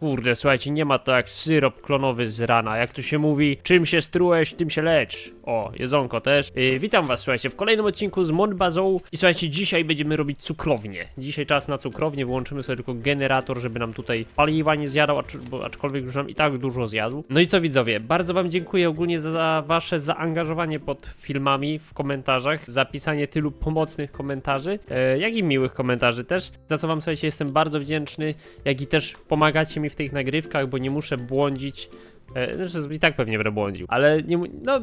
Kurde, słuchajcie, nie ma to jak syrop klonowy z rana. Jak tu się mówi, czym się strułeś, tym się lecz. O, jedzonko też. Yy, witam was, słuchajcie, w kolejnym odcinku z Monbazą. I słuchajcie, dzisiaj będziemy robić cukrownię. Dzisiaj czas na cukrownię, wyłączymy sobie tylko generator, żeby nam tutaj paliwa nie zjadał, acz aczkolwiek już nam i tak dużo zjadł. No i co widzowie, bardzo wam dziękuję ogólnie za, za wasze zaangażowanie pod filmami w komentarzach, za pisanie tylu pomocnych komentarzy, e, jak i miłych komentarzy też, za co wam słuchajcie jestem bardzo wdzięczny, jak i też pomagacie mi w tych nagrywkach, bo nie muszę błądzić. E, Znaczy, i tak pewnie będę błądził, ale nie, no,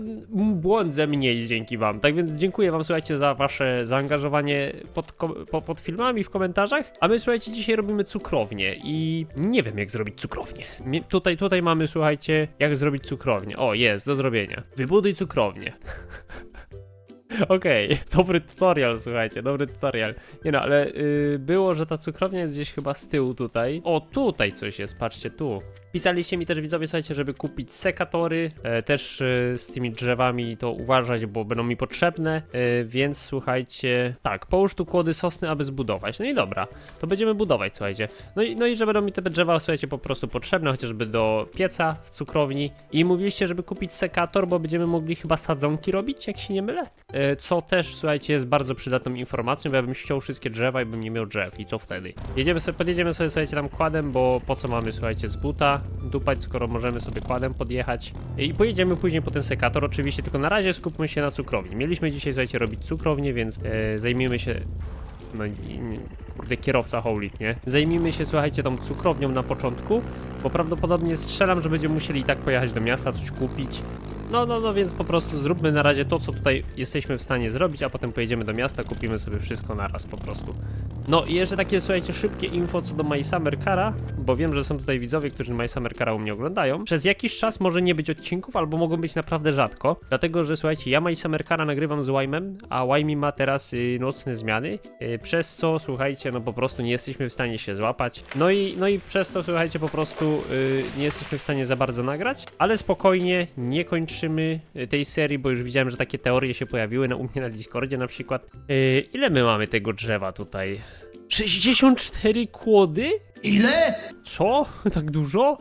błądzę mniej dzięki wam. Tak więc dziękuję wam, słuchajcie, za wasze zaangażowanie pod, po, pod filmami w komentarzach. A my, słuchajcie, dzisiaj robimy cukrownię i nie wiem, jak zrobić cukrownię. Mi- Tutaj, tutaj mamy, słuchajcie, jak zrobić cukrownię. O, jest, do zrobienia. Wybuduj cukrownię. Okej, dobry tutorial, słuchajcie, dobry tutorial. Nie no, ale y, było, że ta cukrownia jest gdzieś chyba z tyłu tutaj. O, tutaj coś jest, patrzcie tu. Pisaliście mi też widzowie, słuchajcie, żeby kupić sekatory, e, też e, z tymi drzewami to uważać, bo będą mi potrzebne, e, więc słuchajcie, tak, połóż tu kłody sosny, aby zbudować. No i dobra, to będziemy budować, słuchajcie. No i, no i że będą mi te drzewa, słuchajcie, po prostu potrzebne, chociażby do pieca w cukrowni. I mówiliście, żeby kupić sekator, bo będziemy mogli chyba sadzonki robić, jak się nie mylę. Co też, słuchajcie, jest bardzo przydatną informacją, bo ja bym ściął wszystkie drzewa i bym nie miał drzew. I co wtedy? Jedziemy sobie, podjedziemy sobie, słuchajcie, tam kładem, bo po co mamy, słuchajcie, z buta dupać, skoro możemy sobie kładem podjechać. I pojedziemy później po ten sekator, oczywiście, tylko na razie skupmy się na cukrowni. Mieliśmy dzisiaj, słuchajcie, robić cukrownię, więc e, zajmiemy się no kurde, kierowca Howlit, nie? Zajmijmy się, słuchajcie, tą cukrownią na początku, bo prawdopodobnie strzelam, że będziemy musieli i tak pojechać do miasta, coś kupić. No, no, no, więc po prostu zróbmy na razie to, co tutaj jesteśmy w stanie zrobić, a potem pojedziemy do miasta, kupimy sobie wszystko naraz po prostu. No i jeszcze takie, słuchajcie, szybkie info co do My Summer Cara, bo wiem, że są tutaj widzowie, którzy My Summer Cara u mnie oglądają. Przez jakiś czas może nie być odcinków, albo mogą być naprawdę rzadko, dlatego, że słuchajcie, ja My Summer Cara nagrywam z Wymem, a Wymi ma teraz y, nocne zmiany, y, przez co, słuchajcie, no po prostu nie jesteśmy w stanie się złapać. No i, no i przez to, słuchajcie, po prostu y, nie jesteśmy w stanie za bardzo nagrać, ale spokojnie, nie kończymy y, tej serii, bo już widziałem, że takie teorie się pojawiły na, u mnie na Discordzie na przykład. Y, ile my mamy tego drzewa tutaj? 64 kłody? Ile? Co? Tak dużo?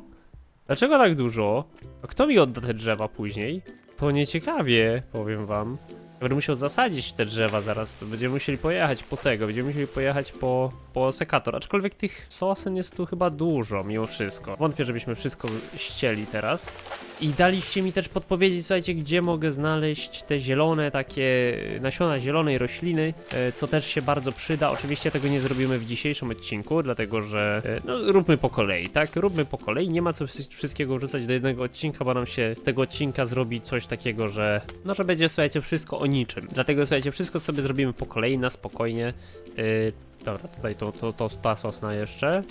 Dlaczego tak dużo? A kto mi odda te drzewa później? To nieciekawie, powiem wam. Będę musiał zasadzić te drzewa zaraz, będziemy musieli pojechać po tego, będziemy musieli pojechać po, po sekator, aczkolwiek tych sosen jest tu chyba dużo, mimo wszystko. Wątpię, żebyśmy wszystko ścieli teraz. I daliście mi też podpowiedzieć, słuchajcie, gdzie mogę znaleźć te zielone, takie nasiona zielonej rośliny, e, co też się bardzo przyda. Oczywiście tego nie zrobimy w dzisiejszym odcinku, dlatego że, e, no, róbmy po kolei, tak? Róbmy po kolei, nie ma co wszy- wszystkiego wrzucać do jednego odcinka, bo nam się z tego odcinka zrobi coś takiego, że, no, że będzie, słuchajcie, wszystko o niczym. Dlatego, słuchajcie, wszystko sobie zrobimy po kolei, na spokojnie. Yy, dobra, tutaj to, to, to ta sosna jeszcze.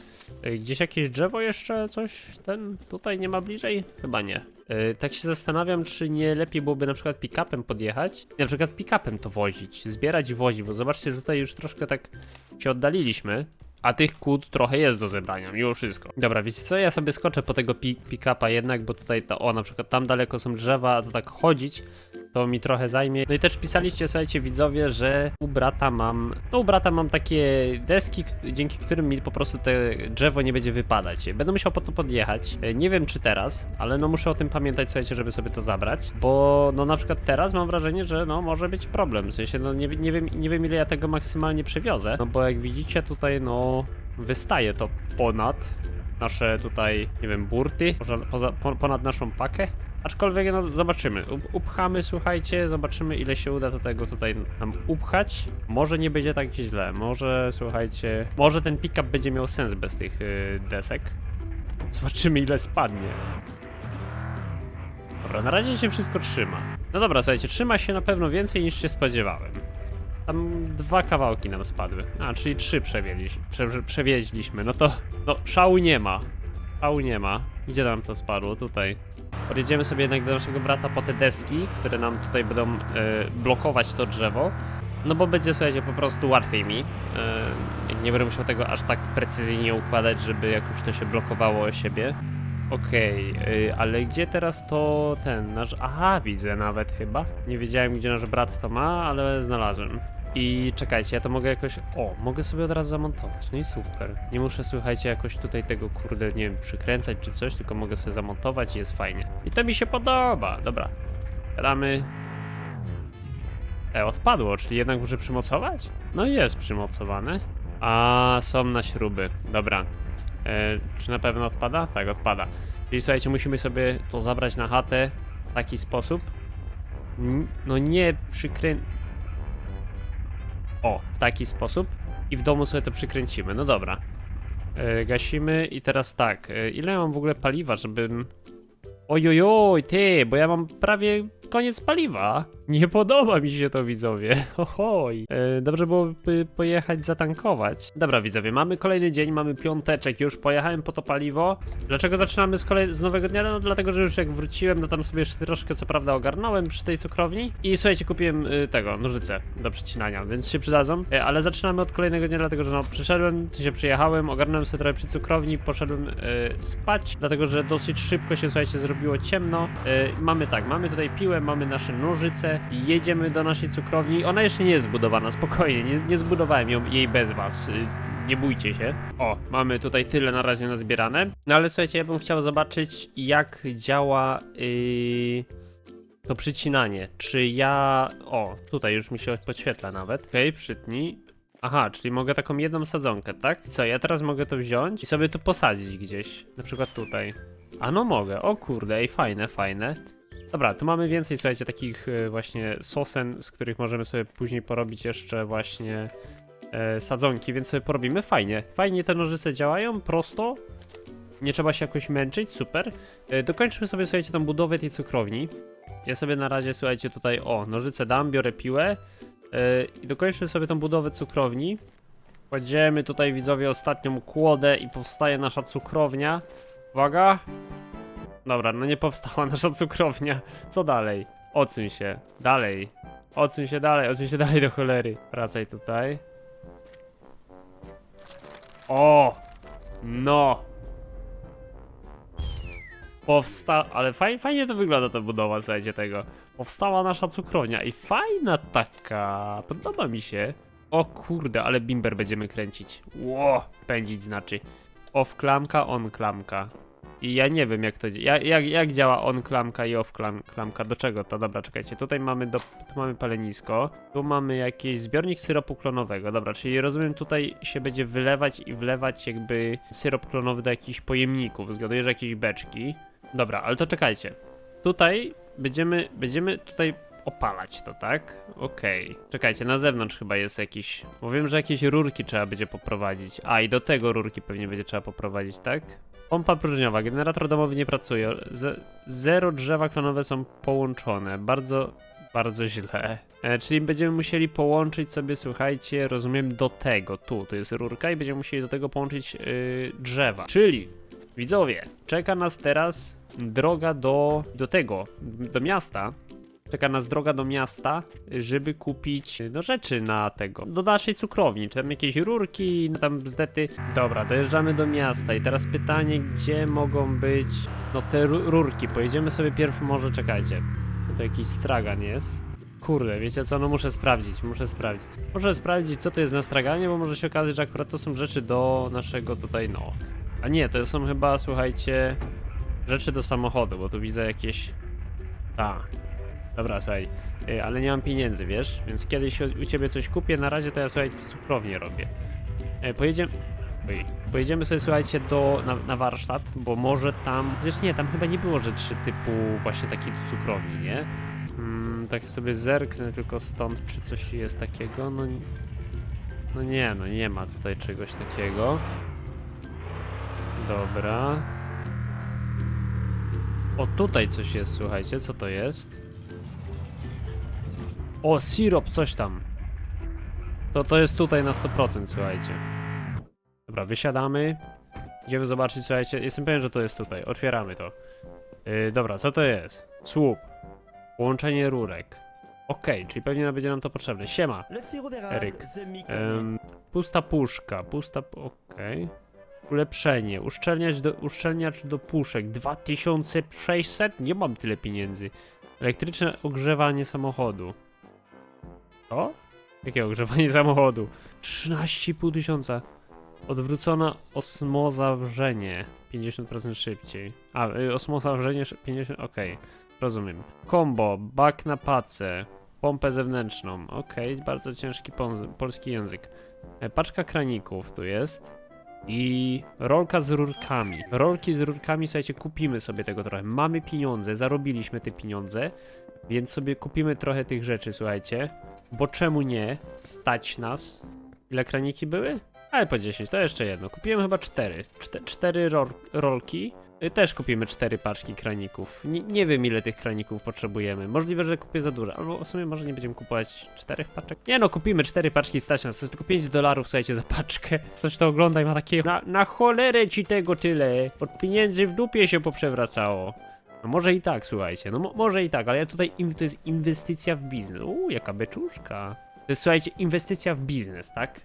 Yy, Gdzieś jakieś drzewo jeszcze, coś ten tutaj nie ma bliżej? Chyba nie. Yy, tak się zastanawiam, czy nie lepiej byłoby na przykład pick-upem podjechać, na przykład pick-upem to wozić, zbierać i wozić, bo zobaczcie, że tutaj już troszkę tak się oddaliliśmy. A tych kłód trochę jest do zebrania, mimo wszystko. Dobra, wiecie co, ja sobie skoczę po tego pi- pick-upa jednak, bo tutaj to, o, na przykład tam daleko są drzewa, a to tak chodzić, to mi trochę zajmie. No i też pisaliście, słuchajcie, widzowie, że u brata mam, no u brata mam takie deski, dzięki którym mi po prostu te drzewo nie będzie wypadać. Będę musiał po to podjechać. E, Nie wiem czy teraz, ale no muszę o tym pamiętać, słuchajcie, żeby sobie to zabrać, bo no na przykład teraz mam wrażenie, że no może być problem, w sensie no nie, nie wiem, nie wiem ile ja tego maksymalnie przewiozę, no bo jak widzicie tutaj no wystaje to ponad nasze tutaj, nie wiem, burty, poza, poza, po- ponad naszą pakę. Aczkolwiek, no zobaczymy. Up, upchamy, słuchajcie, zobaczymy ile się uda tego tutaj nam upchać. Może nie będzie tak źle, może, słuchajcie, może ten pick-up będzie miał sens bez tych y, desek. Zobaczymy ile spadnie. Dobra, na razie się wszystko trzyma. No dobra, słuchajcie, trzyma się na pewno więcej niż się spodziewałem. Tam dwa kawałki nam spadły. A, czyli trzy przewieźliśmy. Prze, przewieźliśmy. No to, no, szału nie ma. Szału nie ma. Gdzie nam to spadło? Tutaj. Podjedziemy sobie jednak do naszego brata po te deski, które nam tutaj będą e, blokować to drzewo. No bo będzie, słuchajcie, po prostu łatwiej mi. E, nie będę musiał tego aż tak precyzyjnie układać, żeby jak już to się blokowało o siebie. Okej, y, ale gdzie teraz to ten nasz. Aha, widzę nawet chyba. Nie wiedziałem, gdzie nasz brat to ma, ale znalazłem. I czekajcie, ja to mogę jakoś. O, mogę sobie od razu zamontować. No i super. Nie muszę, słuchajcie, jakoś tutaj tego kurde, nie wiem, przykręcać czy coś, tylko mogę sobie zamontować i jest fajnie. I to mi się podoba. Dobra. Damy. E, odpadło, czyli jednak muszę przymocować? No jest przymocowane. A, są na śruby. Dobra. E, czy na pewno odpada? Tak, odpada. Czyli słuchajcie, musimy sobie to zabrać na chatę w taki sposób. No nie przykrę... O, w taki sposób. I w domu sobie to przykręcimy. No dobra. E, gasimy i teraz tak. E, ile mam w ogóle paliwa, żebym... Ojojoj, ty, bo ja mam prawie koniec paliwa. Nie podoba mi się to, widzowie. Ohoj. E, dobrze byłoby pojechać zatankować. Dobra, widzowie, mamy kolejny dzień, mamy piąteczek już, pojechałem po to paliwo. Dlaczego zaczynamy z, kolej- z nowego dnia? No dlatego, że już jak wróciłem, no tam sobie jeszcze troszkę co prawda ogarnąłem przy tej cukrowni. I słuchajcie, kupiłem y, tego, nożyce do przycinania, więc się przydadzą. E, ale zaczynamy od kolejnego dnia, dlatego że no przyszedłem, tu się przyjechałem, ogarnąłem sobie trochę przy cukrowni, poszedłem y, spać, dlatego że dosyć szybko się, słuchajcie, zrobiło ciemno. Y, mamy tak, mamy tutaj piłę, mamy nasze nożyce, jedziemy do naszej cukrowni. Ona jeszcze nie jest zbudowana, spokojnie, nie, nie zbudowałem ją, jej bez was. Y, nie bójcie się. O, mamy tutaj tyle na razie nazbierane. No ale słuchajcie, ja bym chciał zobaczyć, jak działa yy, to przycinanie. Czy ja. O, tutaj już mi się podświetla nawet. Okej, okay, przytnij. Aha, czyli mogę taką jedną sadzonkę, tak? Co, ja teraz mogę to wziąć i sobie tu posadzić gdzieś. Na przykład tutaj. A no mogę, o kurde, ej, fajne, fajne. Dobra, tu mamy więcej, słuchajcie, takich e, właśnie sosen, z których możemy sobie później porobić jeszcze właśnie e, sadzonki, więc sobie porobimy fajnie. Fajnie te nożyce działają, prosto. Nie trzeba się jakoś męczyć, super. E, dokończmy sobie, słuchajcie, tą budowę tej cukrowni. Ja sobie na razie, słuchajcie, tutaj, o, nożyce dam, biorę piłę. I dokończmy sobie tą budowę cukrowni. Kładziemy tutaj, widzowie, ostatnią kłodę i powstaje nasza cukrownia. Uwaga. Dobra, no nie powstała nasza cukrownia. Co dalej? Odsuń się. Dalej. Odsuń się dalej, odsuń się dalej do cholery. Wracaj tutaj. O! No! Powsta... Ale faj, fajnie to wygląda ta budowa, słuchajcie tego. Powstała nasza cukrownia i fajna taka. Podoba mi się. O kurde, ale bimber będziemy kręcić. Ło! Pędzić znaczy. Off klamka, on klamka. I ja nie wiem jak to jak, jak, jak działa on klamka i off klam, klamka. Do czego to? Dobra, czekajcie. Tutaj mamy do, tu mamy palenisko. Tu mamy jakiś zbiornik syropu klonowego. Dobra, czyli rozumiem tutaj się będzie wylewać i wlewać jakby syrop klonowy do jakichś pojemników. Zgaduję, że jakieś beczki. Dobra, ale to czekajcie. Tutaj będziemy, będziemy tutaj opalać to, tak? Okej. Czekajcie, na zewnątrz chyba jest jakiś... Bo wiem, że jakieś rurki trzeba będzie poprowadzić. A, i do tego rurki pewnie będzie trzeba poprowadzić, tak? Pompa próżniowa, generator domowy nie pracuje. Z zero drzewa klonowe są połączone. Bardzo, bardzo źle. E, czyli będziemy musieli połączyć sobie, słuchajcie, rozumiem, do tego. Tu, tu jest rurka i będziemy musieli do tego połączyć yy, drzewa. Czyli, widzowie, czeka nas teraz droga do, do tego, do miasta. Czeka nas droga do miasta, żeby kupić no, rzeczy na tego, do naszej cukrowni, czy tam jakieś rurki, no, tam bzdety. Dobra, dojeżdżamy do miasta i teraz pytanie, gdzie mogą być, no te ru- rurki. Pojedziemy sobie pierw może, czekajcie, to jakiś stragan jest. Kurde, wiecie co, no muszę sprawdzić, muszę sprawdzić. Muszę sprawdzić, co to jest na straganie, bo może się okazać, że akurat to są rzeczy do naszego tutaj, no. A nie, to są chyba, słuchajcie, rzeczy do samochodu, bo tu widzę jakieś... Tak. Dobra, słuchaj, y, ale nie mam pieniędzy, wiesz? Więc kiedyś u ciebie coś kupię, na razie to ja, słuchaj, cukrownię robię. E, Pojedziemy... Oj, pojedziemy sobie, słuchajcie, do, na, na warsztat, bo może tam... Chociaż nie, tam chyba nie było rzeczy typu właśnie takiej cukrowni, nie? Mm, tak sobie zerknę tylko stąd, czy coś jest takiego, no... No nie, no nie ma tutaj czegoś takiego. Dobra. O, tutaj coś jest, słuchajcie, co to jest? O, sirop, coś tam. To to jest tutaj na 100%, słuchajcie. Dobra, wysiadamy. Idziemy zobaczyć, słuchajcie. Jestem pewien, że to jest tutaj. Otwieramy to. Yy, dobra, co to jest? Słup. Połączenie rurek. Okej, czyli pewnie będzie nam to potrzebne. Siema. Eryk. Pusta puszka, pusta... pu- okej. Ulepszenie, uszczelniacz do, uszczelniacz do puszek, 2600? Nie mam tyle pieniędzy. Elektryczne ogrzewanie samochodu. Co? Jakie ogrzewanie samochodu? 13,5 tysiąca. Odwrócona osmoza wrzenie. 50% szybciej. A, y, osmoza wrzenie szy- 50, okej. Rozumiem. Combo, bak na pacę, pompę zewnętrzną. Okej, bardzo ciężki polski język. E, Paczka kraników tu jest. I rolka z rurkami. Rolki z rurkami, słuchajcie, kupimy sobie tego trochę. Mamy pieniądze, zarobiliśmy te pieniądze, więc sobie kupimy trochę tych rzeczy, słuchajcie. Bo czemu nie? Stać nas. Ile kraniki były? Ale po 10, to jeszcze jedno. Kupiłem chyba 4. Czte, 4 rol, rolki. Y, Też kupimy 4 paczki kraników. Nie, nie wiem ile tych kraników potrzebujemy. Możliwe, że kupię za dużo. Albo w sumie może nie będziemy kupować 4 paczek. Nie no, kupimy 4 paczki stać nas. To jest tylko 5 dolarów, słuchajcie, za paczkę. Ktoś to ogląda i ma takie. Na, na cholerę ci tego tyle. Od pieniędzy w dupie się poprzewracało. No może i tak, słuchajcie. No mo może i tak, ale ja tutaj to jest inwestycja w biznes. Uuu, jaka beczuszka. To jest, słuchajcie, inwestycja w biznes, tak?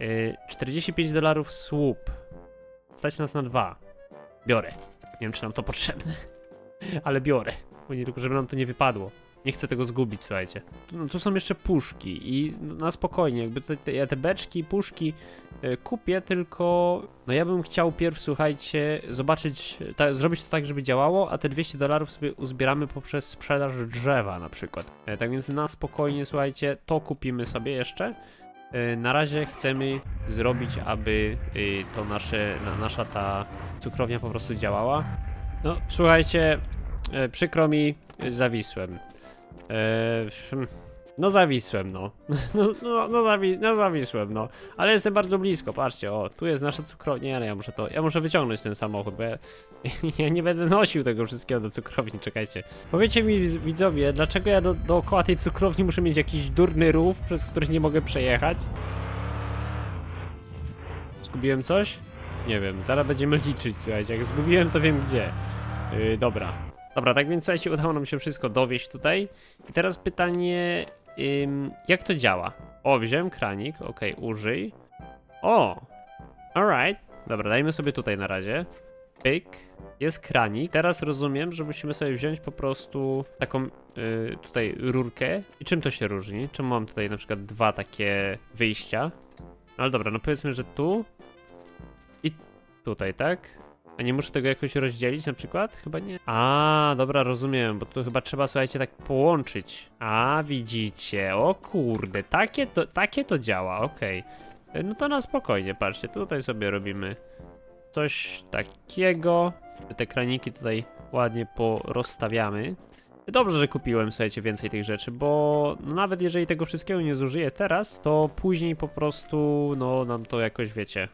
Yy, 45 dolarów słup. Stać nas na dwa. Biorę. Nie wiem, czy nam to potrzebne, ale biorę. Bo nie tylko, żeby nam to nie wypadło. Nie chcę tego zgubić, słuchajcie. No, tu są jeszcze puszki i na spokojnie, jakby te, te, ja te beczki, puszki e, kupię, tylko no ja bym chciał pierw, słuchajcie, zobaczyć, ta, zrobić to tak, żeby działało, a te 200 dolarów sobie uzbieramy poprzez sprzedaż drzewa na przykład. E, tak więc na spokojnie, słuchajcie, to kupimy sobie jeszcze. E, Na razie chcemy zrobić, aby e, to nasze, na, nasza ta cukrownia po prostu działała. No, słuchajcie, przykro mi, zawisłem. E, hmm, no zawisłem, no. No, no, no, zawi no zawisłem, no. Ale jestem bardzo blisko, patrzcie, o, tu jest nasza cukrownia, nie, no, ja muszę to, ja muszę wyciągnąć ten samochód, bo ja, ja nie będę nosił tego wszystkiego do cukrowni, czekajcie. Powiedzcie mi, widz- widzowie, dlaczego ja do, dookoła tej cukrowni muszę mieć jakiś durny rów, przez który nie mogę przejechać? Zgubiłem coś? Nie wiem, zaraz będziemy liczyć, słuchajcie, jak zgubiłem, to wiem gdzie. Yy, dobra. Dobra, tak więc słuchajcie, udało nam się wszystko dowieść tutaj. I teraz pytanie, ym, jak to działa? O, wziąłem kranik, okej, użyj. O, alright. Dobra, dajmy sobie tutaj na razie. Pyk. Jest kranik. Teraz rozumiem, że musimy sobie wziąć po prostu taką y, tutaj rurkę. I czym to się różni? Czemu mam tutaj na przykład dwa takie wyjścia? No ale dobra, no powiedzmy, że tu i tutaj, tak? A nie muszę tego jakoś rozdzielić na przykład? Chyba nie. A, dobra, rozumiem, bo tu chyba trzeba, słuchajcie, tak połączyć. A, widzicie, o kurde, takie to, takie to działa, okej. E, No to na spokojnie, patrzcie, tutaj sobie robimy coś takiego. Te kraniki tutaj ładnie porozstawiamy. Dobrze, że kupiłem, słuchajcie, więcej tych rzeczy, bo nawet jeżeli tego wszystkiego nie zużyję teraz, to później po prostu, no nam to jakoś, wiecie,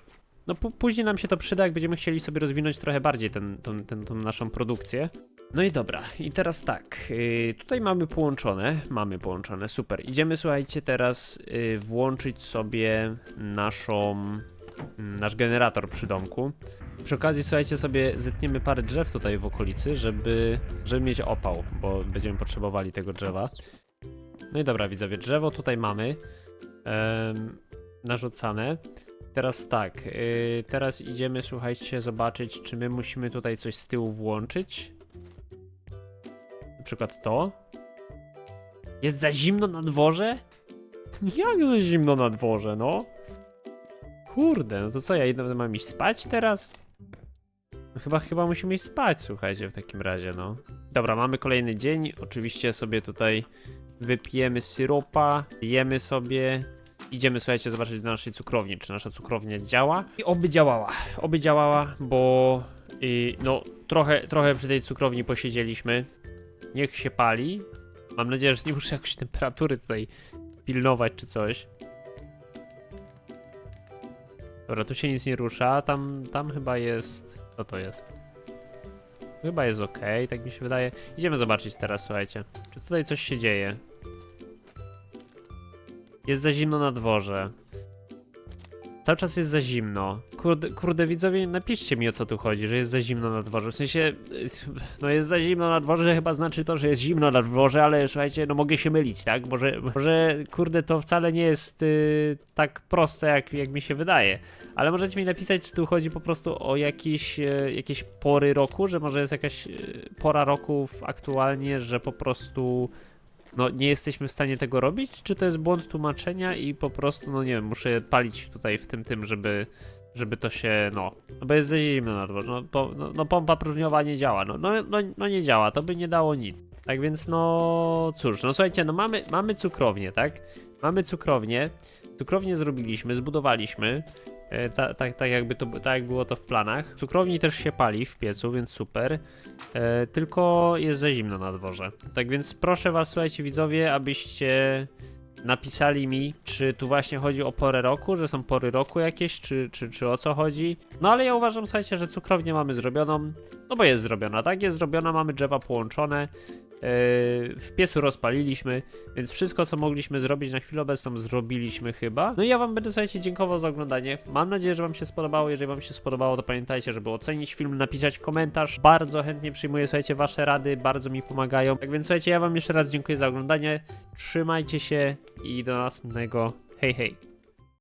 no pó- później nam się to przyda, jak będziemy chcieli sobie rozwinąć trochę bardziej ten, tą, ten, naszą produkcję. No i dobra, i teraz tak, yy, tutaj mamy połączone, mamy połączone, super. Idziemy, słuchajcie, teraz yy, włączyć sobie naszą, mm, nasz generator przy domku. Przy okazji, słuchajcie, sobie zetniemy parę drzew tutaj w okolicy, żeby, żeby mieć opał, bo będziemy potrzebowali tego drzewa. No i dobra, widzowie, drzewo tutaj mamy em, narzucane. Teraz tak, yy, teraz idziemy, słuchajcie, zobaczyć, czy my musimy tutaj coś z tyłu włączyć. Na przykład to. Jest za zimno na dworze? Jak za zimno na dworze, no? Kurde, no to co, ja idę, mam iść spać teraz? No chyba, chyba musimy iść spać, słuchajcie, w takim razie, no. Dobra, mamy kolejny dzień, oczywiście sobie tutaj wypijemy syropa, jemy sobie, Idziemy, słuchajcie, zobaczyć do naszej cukrowni, czy nasza cukrownia działa. I oby działała, oby działała, bo y, no trochę, trochę przy tej cukrowni posiedzieliśmy. Niech się pali. Mam nadzieję, że nie muszę jakoś temperatury tutaj pilnować czy coś. Dobra, tu się nic nie rusza, tam, tam chyba jest... Co to jest? Chyba jest ok, tak mi się wydaje. Idziemy zobaczyć teraz, słuchajcie. Czy tutaj coś się dzieje? Jest za zimno na dworze. Cały czas jest za zimno. Kurde, kurde, widzowie, napiszcie mi o co tu chodzi, że jest za zimno na dworze. W sensie, no jest za zimno na dworze, chyba znaczy to, że jest zimno na dworze, ale słuchajcie, no mogę się mylić, tak? Może, może kurde, to wcale nie jest y, tak proste, jak, jak mi się wydaje. Ale możecie mi napisać, czy tu chodzi po prostu o jakieś, y, jakieś pory roku, że może jest jakaś y, pora roku aktualnie, że po prostu no nie jesteśmy w stanie tego robić, czy to jest błąd tłumaczenia i po prostu, no nie wiem, muszę palić tutaj w tym tym, żeby, żeby to się, no, no bo jest za zimno na dworze, no, po, no, no pompa próżniowa nie działa, no, no, no, no nie działa, to by nie dało nic. Tak więc, no cóż, no słuchajcie, no mamy, mamy cukrownię, tak? Mamy cukrownię, cukrownię zrobiliśmy, zbudowaliśmy, tak, tak, tak jakby to, tak jak było to w planach. Cukrowni też się pali w piecu, więc super. E, tylko jest za zimno na dworze. Tak więc proszę was, słuchajcie widzowie, abyście napisali mi, czy tu właśnie chodzi o porę roku, że są pory roku jakieś, czy, czy, czy o co chodzi. No ale ja uważam, słuchajcie, że cukrownię mamy zrobioną, no bo jest zrobiona, tak? Jest zrobiona, mamy drzewa połączone, w piecu rozpaliliśmy, więc wszystko, co mogliśmy zrobić na chwilę obecną, zrobiliśmy chyba. No i ja wam będę, słuchajcie, dziękował za oglądanie. Mam nadzieję, że wam się spodobało. Jeżeli wam się spodobało, to pamiętajcie, żeby ocenić film, napisać komentarz. Bardzo chętnie przyjmuję, słuchajcie, wasze rady, bardzo mi pomagają. Tak więc, słuchajcie, ja wam jeszcze raz dziękuję za oglądanie. Trzymajcie się i do następnego. Hej, hej.